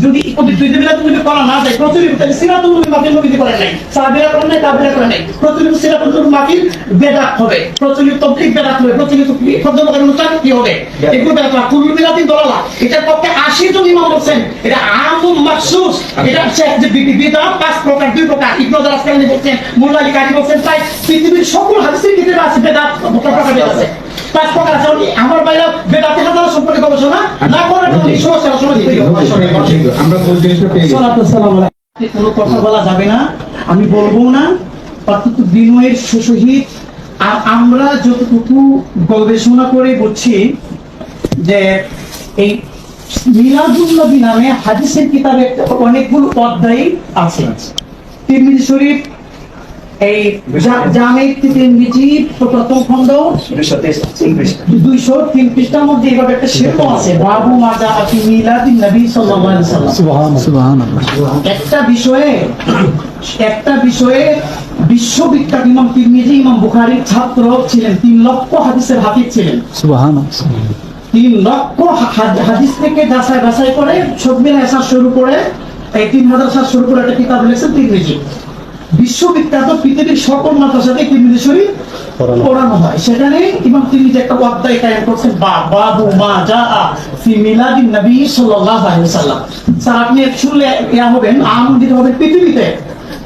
যদি দুইটা মিলাদ নবী করা না যায় প্রচলিত তাহলে সিরাতুল মাফিল করেন নাই সাহাবীরা করেন নাই তাবিরা করেন নাই। প্রচলিত সিরাতুল মাফিল বেদাত হবে প্রচলিত তবলিগ বেদাত হবে প্রচলিত ফজল অনুষ্ঠান কি হবে? এগুলো বেদাত না মিলাদি দলালা। এটার পক্ষে 80 জন ইমাম বলছেন এটা আমুম মাখসুস। এটা হচ্ছে যে বি- বিদআত পাঁচ প্রকার দুই প্রকার। ইবনে হাজার আসকালানি বলছেন মোল্লা আলী বলছেন তাই পৃথিবীর সকল হাদিসের কিতাবে আছে বেদাত প্রকার বেদাত আছে। পাঁচ প্রকার আছে আমার বাইরে বেদাতে হাজার সম্পর্কে গবেষণা না করার সমস্যা সমস্যা আমরা কোন জিনিসটা পেয়ে গেছি। কোনো কথা বলা যাবে না আমি বলব না অত্যন্ত বিনয়ের সুসহিত। আর আমরা যতটুকু গবেষণা করে বুঝছি যে এই মিলাদুল্নবী নামে হাদিসের কিতাবে অনেকগুলো অধ্যায় আছে। তিরমিজি শরীফ এই জা- জামে তিরমিজি প্রথম দুইশো তিন পৃষ্ঠার মধ্যে এভাবে একটা শিল্প আছে। বাবু মাজা আতি মিলাদিন নবী সাল্লাল্লাহু আলাইহি সাল্লাম। একটা বিষয়ে একটা বিষয়ে বিশ্ববিখ্যাত ইমাম তিরমিজি ইমাম বুখারীর ছাত্র ছিলেন। তিন লক্ষ হাদিসের হাফিজ ছিলেন। তিন লক্ষ হাদিস থেকে যাচাই বাছাই করে সব মিলে শুরু করে এই তিন হাজার সাত শুরু করে একটা কিতাব লিখেছেন তিরমিজি। বিশ্ববিখ্যাত পৃথিবীর সকল মাদ্রাসাতে তিরমিজি শরীফ পড়ানো হয়। সেখানে ইমাম তিরমিজি একটা অধ্যায় কায়েম করছেন বা বাবু মা যা ফি মিলাদিন নবী সাল্লাল্লাহু আলাইহি ওয়াসাল্লাম। স্যার আপনি শুনলে ইয়া হবেন আনন্দিত হবেন পৃথিবীতে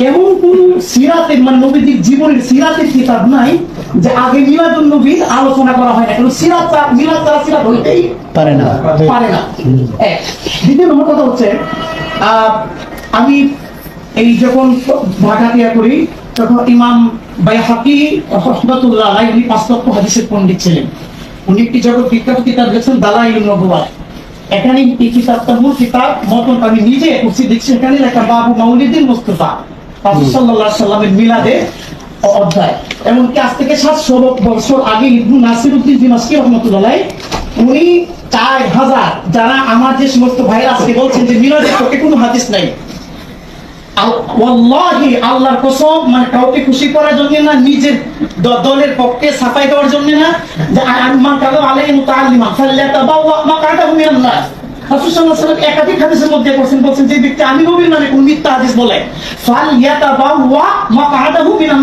এমন কোন সিরাতের মানে নবীজির জীবনের সিরাতের কিতাব নাই যে আগে মিলাদুন নবীর আলোচনা করা হয় না। কারণ সিরাত মিলাদ ছাড়া সিরাত হইতেই পারে না। পারে না। এক। দ্বিতীয় নম্বর কথা হচ্ছে আহ, আমি এই যখন ভাগাতিয়া করি তখন ইমাম বাইহাকি রহমতুল্লাহ আলাইহি উনি পাঁচ লক্ষ হাদিসের পণ্ডিত ছিলেন। উনি একটি জগৎ বিখ্যাত কিতাব লিখেছেন দালাই নবুয়াত এখানে এই কিতাবটা মূল কিতাব মতন আমি নিজে দেখছি এখানে লেখা বাবু মুস্তফা সাল্লামের মিলাদে অধ্যায়। এমনকি আজ থেকে সাতশো বছর আগে ইবনু নাসিরুদ্দিন দিমাশকি রহমতুল্লাহ উনি চার হাজার যারা আমার যে সমস্ত ভাইরা আজকে বলছেন যে মিলাদের পক্ষে কোনো হাদিস নাই ওয়াল্লাহি, আল্লাহর কসম মানে কাউকে খুশি করার জন্য না, নিজের দলের পক্ষে সাফাই দেওয়ার জন্য না, যে কাদা আলাইহি মুতাআল্লিমা ফাল্যাতাবাওয়া মাকআদাহু মিনান নার রাসূল সাল্লাল্লাহু আলাইহি হাদিসের মধ্যে বলছেন বলছেন, যে ব্যক্তি আমি নবীর কোন মিথ্যা হাদিস বলে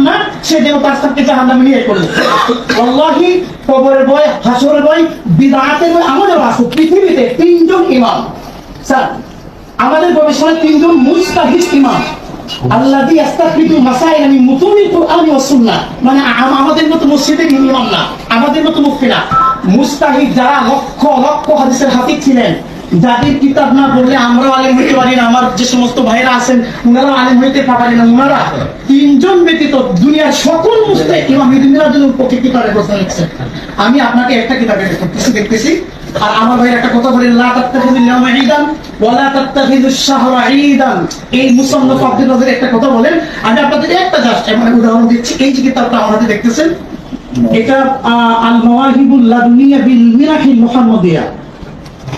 নার সে যেন তার সাথে জাহান্নামে নিয়ে করল ওয়াল্লাহি, কবরের ভয় হাসরের ভয় বিদআতের ভয় আমাদের আছে, পৃথিবীতে তিনজন ইমাম। স্যার আমাদের গবেষণায় তিনজন মুস্তাহিদ ইমাম। মাসাইল, আমি কুরআন ওয়াস সুন্নাহ। মানে আমাদের মতো মসজিদের ইমাম না, আমাদের মতো মুফতি না। মুস্তাহিদ যারা লক্ষ লক্ষ হাদিসের হাফিজ ছিলেন, যাদের কিতাব না আমরাও আলেম হইতে পারি না, আমার যে সমস্ত ভাইরা আছেন উনারা আলেম হইতে পারেন না, উনারা তিনজন ব্যতীত দুনিয়ার সকল মুস্তাহিদ ইমাম হিদিনার জন্য কিতাবের প্রশ্ন লিখছেন আমি আপনাকে একটা কিতাবে দেখতেছি আর আমার ভাইয়ের একটা কথা বলেন, লা তাত্তাখিযুল ইয়াওমা মানে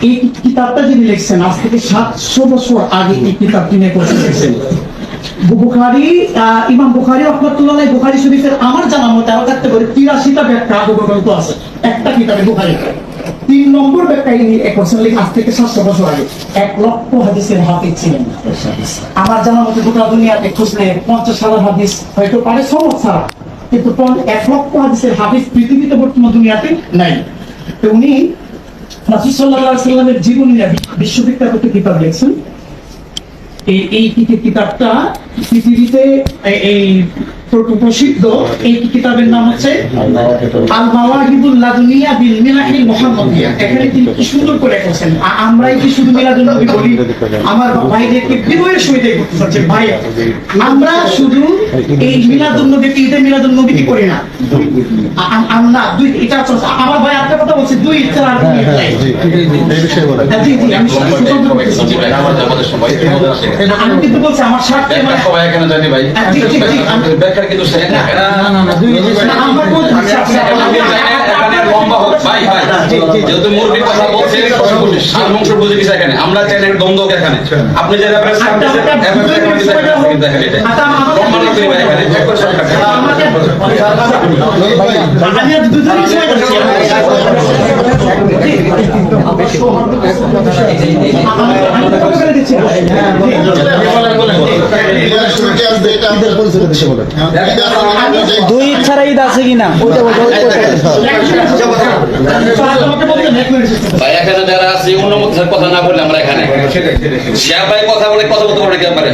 এই কিতাবটা লিখছেন সাতশো বছর আগে এই কিতাবটি নিয়ে কথা বুখারি ইমাম বুখারি রহমতুল্লাহ বুখারি শরীফের আমার জানা মতে আরও থাকতে পারে তিরাশিটা ব্যাখ্যা আছে। একটা কিতাবে বুখারি। তিন নম্বর ইনি এক বছর লিখ আজ থেকে সাতশো বছর আগে। এক লক্ষ হাদিসের হাফিজ ছিলেন। আমার জানা মতে গোটা দুনিয়াতে খুঁজলে পঞ্চাশ হাজার হাদিস হয়তো পারে ছাড়া। কিন্তু এক লক্ষ হাদিসের হাফিজ পৃথিবীতে বর্তমান দুনিয়াতে নাই। তো উনি সাল্লামের জীবনী বিশ্ববিখ্যাত একটা কিতাব লিখছেন। এই এই কিতাবটা পৃথিবীতে এই প্রসিদ্ধ এই কিতাবের নাম হচ্ছে আল মাওয়াহিবুল লাদুনিয়া বিল মিনাহিল মুহাম্মাদিয়া এখানে তিনি কি সুন্দর করে লিখেছেন আমরাই কি শুধু মিলাদুন নবী বলি আমার ভাইদেরকে বিনয়ের সহিত করতে চাচ্ছে ভাই আমরা শুধু এই মিলাদুন নবী ঈদে মিলাদুন নবী কি করি না আ- আ- আমরা দুই এটা আমার ভাই একটা কথা বলছে দুই ছাড়া আর কোনো ঈদ নাই। এই বিষয়ে বলেন হ্যাঁ, আমি বলতেছি। জি ভাই, আমাদের আমাদের সবাই আমাদের আছে। আমি কিন্তু বলছি আমার স্বার্থে সবাই এখানে জানি ভাই হ্যাঁ, কিন্তু শেষ না না, আমার বলতে আমি এখানে এখানে লম্বা হোক ভাই ভাই যেহেতু মুরগির কথা বলছে সার বংশ বুঝে গেছে এখানে আমরা চাই না দ্বন্দ্ব এখানে আপনি যে রেফারেন্স আচ্ছা, করতেছেন আচ্ছা, রেফারেন্স এখানে ঈদের পরিচয় দেশে বলেন দুই ইচ্ছার ঈদ আছে কিনা? ওইটা বলতে ভাই এখানে যারা আছে অন্য কথা না বললে আমরা এখানে। শেয়ার ভাই কথা বলে কথা বলতে পারে কেন পারে?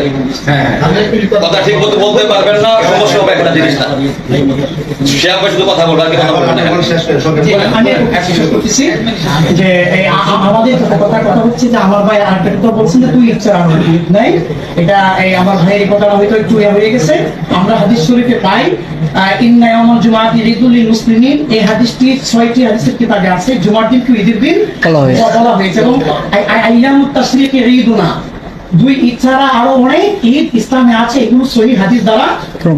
কথা ঠিক মতো বলতে পারবেন না সমস্যা হবে একটা জিনিসটা শেয়ার ভাই শুধু কথা বলবে আর কি কথা বলবেন না। যে আমাদের কথা কথা হচ্ছে যে আমার ভাই আরেকটা কথা বলছেন যে তুই ইচ্ছা আমার ঈদ নাই। এটা এই আমার ভাইয়ের কথাটা হয়তো একটু ইয়ে হয়ে গেছে। আমরা হাদিস শরীফে পাই মুসলিমিন। এই হাদিসটি ছয়টি হাদিসের কিতাবে আছে। জুমার দিনকে ঈদের দিন? বলা হয়েছে। এবং আই- আই- আইয়ামুত তাশরিকে ঈদুনা। দুই ছাড়া আরও অনেক ঈদ ইসলামে আছে এগুলো সহি হাদিস দ্বারা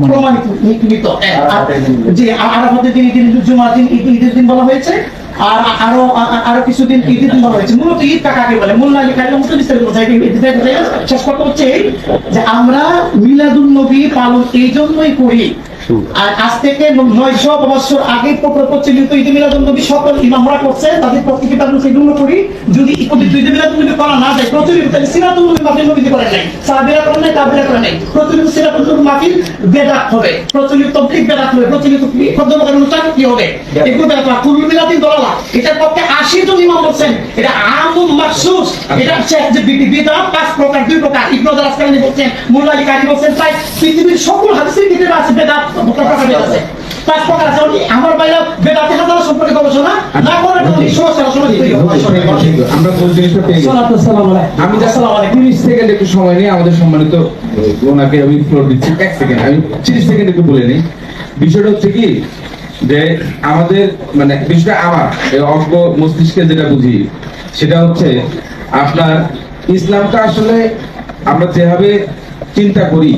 প্রমাণিত। যে আরাফাতের দিন ঈদের জুমার দিন ঈদের দিন বলা হয়েছে। আর আরও আরও কিছুদিন ঈদের দিন হয়েছে। মূলত ঈদ কাকাকে বলে? মূল নাকি কাজে মতো বিস্তারিত শেষ কথা হচ্ছে যে আমরা মিলাদুল নবী পালন এই জন্যই করি। আর আজ থেকে নয়শো বছর আগে প্রচলিত ঈদ মিলাদুল নবী সকল ইমামরা করছে তাদের প্রত্যেকে তাদের সেগুলো করি যদি ঈদ মিলাদুল নবী করা না যায় প্রচলিত তাহলে সিরাতুল নবী মাফিল নবী করেন নাই। সাহাবিরা করেন নাই তাবিরা করেন নাই। প্রচলিত সিরাতুল নবী মাফিল বেদাত হবে। প্রচলিত তবলিগ বেদাত হবে। প্রচলিত খদ্দমকার অনুষ্ঠান কি হবে? এগুলো বেদাত কুল মিলাদিন দলালা। এটার পক্ষে আশি জন ইমাম বলছেন এটা আমুম মাকসুস এটা হচ্ছে যে বিধান পাঁচ প্রকার দুই প্রকার। ইবনে হাজার আসকালানি বলছেন মোল্লা আলী কারি বলছেন তাই পৃথিবীর সকল হাদিসের কিতাবে আছে বেদাত বেদাত। পাঁচ প্রকার আছে উনি আমার বাইরে বেদাতে হাজার সম্পর্কে গবেষণা না করার কারণে সমস্যা সমস্যা আমরা কোন জিনিসটা পেয়ে গেছি? সালাতু আলাইকুম। আমি আসসালামু আলাইকুম। তিরিশ সেকেন্ড একটু সময় নিয়ে আমাদের সম্মানিত ওনাকে আমি ফ্লোর দিচ্ছি। এক সেকেন্ড আমি তিরিশ সেকেন্ড একটু বলে নিই। বিষয়টা হচ্ছে কি? যে আমাদের মানে বিষয়টা আমার অজ্ঞ মস্তিষ্কে যেটা বুঝি সেটা হচ্ছে আপনার ইসলামটা আসলে আমরা যেভাবে চিন্তা করি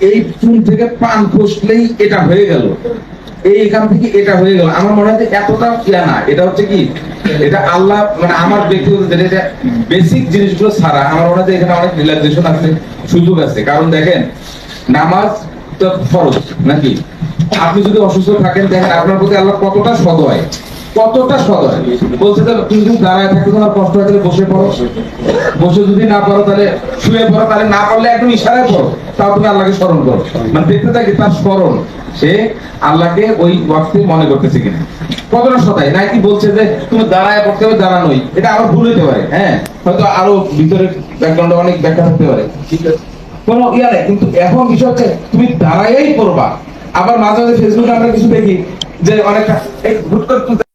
এই চুন থেকে পান খসলেই এটা হয়ে গেল। এই এখান থেকে এটা হয়ে গেল। আমার মনে হয় এতটা ইয়া না। এটা হচ্ছে কি? এটা আল্লাহ মানে আমার ব্যক্তিগত যেটা বেসিক জিনিসগুলো ছাড়া আমার মনে হয় এখানে অনেক রিল্যাক্সেশন আছে, সুযোগ আছে। কারণ দেখেন, নামাজ তো ফরজ, নাকি? আপনি যদি অসুস্থ থাকেন, দেখেন আপনার প্রতি আল্লাহ কতটা সদয়। কতটা সদয়? বলছে তো তুমি যদি দাঁড়ায় থাকতে তোমার কষ্ট হয় তাহলে বসে পড়ো। বসে যদি না পারো তাহলে শুয়ে পড়ো তাহলে না পারলে একদম ইশারায় পড়ো। তাও তুমি আল্লাহকে স্মরণ করো। মানে দেখতে থাকি তার স্মরণ। সে আল্লাহকে ওই ওয়াক্তে মনে করতেছে কিনা। কতটা সদাই নাকি বলছে যে তুমি দাঁড়ায় পড়তে হবে দাঁড়ানোই। এটা আরও ভুল হতে পারে হ্যাঁ? হয়তো আরও ভিতরে ব্যাকগ্রাউন্ডে অনেক ব্যাখ্যা থাকতে পারে। ঠিক আছে। কোনো ইয়া নেই কিন্তু এখন বিষয় হচ্ছে তুমি দাঁড়াইয়াই পড়বা। আবার মাঝে মাঝে ফেসবুকে আমরা কিছু দেখি যে অনেকটা হুট করে